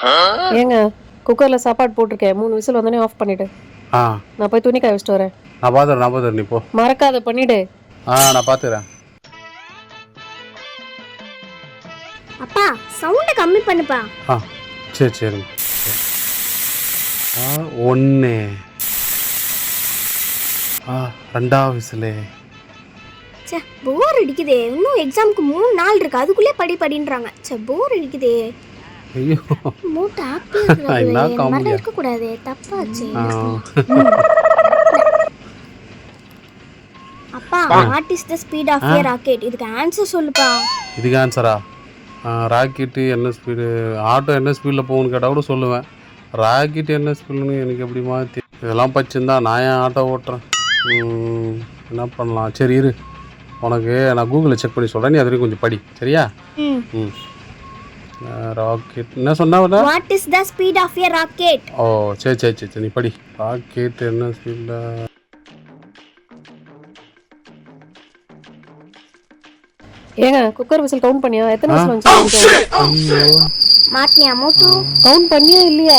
ஏங்க குக்கர்ல சாப்பாடு போட்டிருக்கேன். மூணு விசில் வந்தோடனே ஆஃப் பண்ணிடு. ஆ. நான் போய் துணி காய வச்சுட்டு வரேன். நான் பார்த்துறேன் நான் பார்த்துறேன் நீ போ. மறக்காத பண்ணிடு. ஆ நான் பார்த்துக்கிறேன் அப்பா சவுண்டை கம்மி பண்ணுப்பா. ஆ சரி சரி. ஆ ஒன்று ஆ ரெண்டாவது விசிலு. ச்சே போர் அடிக்குதே. இன்னும் எக்ஸாமுக்கு மூணு நாள் இருக்கு. அதுக்குள்ளே படி படின்றாங்க. ச்சே போர் அடிக்குதே. ஐயோ. மூட்டை என்ன ஆப்பிள் காமெடியா? இருக்கக்கூடாது தப்பாச்சு. ஆ. அப்பா what is the speed of a rocket இதுக்கு ஆன்சர் சொல்லுப்பா. இதுக்கு ஆன்சரா ராக்கெட்டு என்ன ஸ்பீடு ஆட்டோ என்ன ஸ்பீடில் போகும்னு கேட்டால் கூட சொல்லுவேன். ராக்கெட் என்ன ஸ்பீடுன்னு எனக்கு எப்படிமா இதெல்லாம் பச்சிருந்தா நான் ஏன் ஆட்டோ ஓட்டுறேன்? ம், என்ன பண்ணலாம்? சரி இரு. உனக்கு நான் கூகுளில் செக் பண்ணி சொல்கிறேன் நீ அது வரைக்கும் கொஞ்சம் படி. சரியா? ம். ம். ராக்கெட் என்ன சொன்னா? What is the speed of a rocket ஓ சரி சரி சரி சரி நீ படி. ராக்கெட் என்ன ஸ்பீடில் ஏங்க குக்கர் விசில் கவுண்ட் பண்ணியா? எத்தனை விசில் வந்துச்சு ஐயோ. மாட்டினியா மூட்டு? கவுண்ட் பண்ணியா இல்லையா?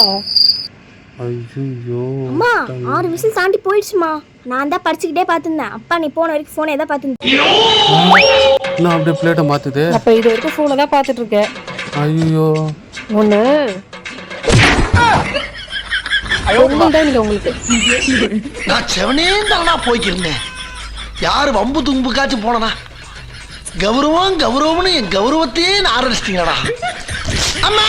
ஐயோ அம்மா ஆறு விசில் தாண்டி போயிடுச்சுமா. நான் தான் படிச்சுக்கிட்டே பார்த்துருந்தேன். அப்பா நீ போன வரைக்கும் ஃபோனை தான் பார்த்துருந்தேன். நான் அப்படியே பிளேட்டை மாற்றுது அப்ப இது வரைக்கும் ஃபோனை தான் பார்த்துட்டு இருக்கேன் ஐயோ. ஒண்ணு. நான் செவனே தானா போய்க்கிருந்தேன். யாரு வம்பு தும்புக்காச்சும் போனனா? கௌரவம் கௌரவம்னு என் கௌரவத்தையே ஆரம்பிச்சிட்டீங்கடா அம்மா!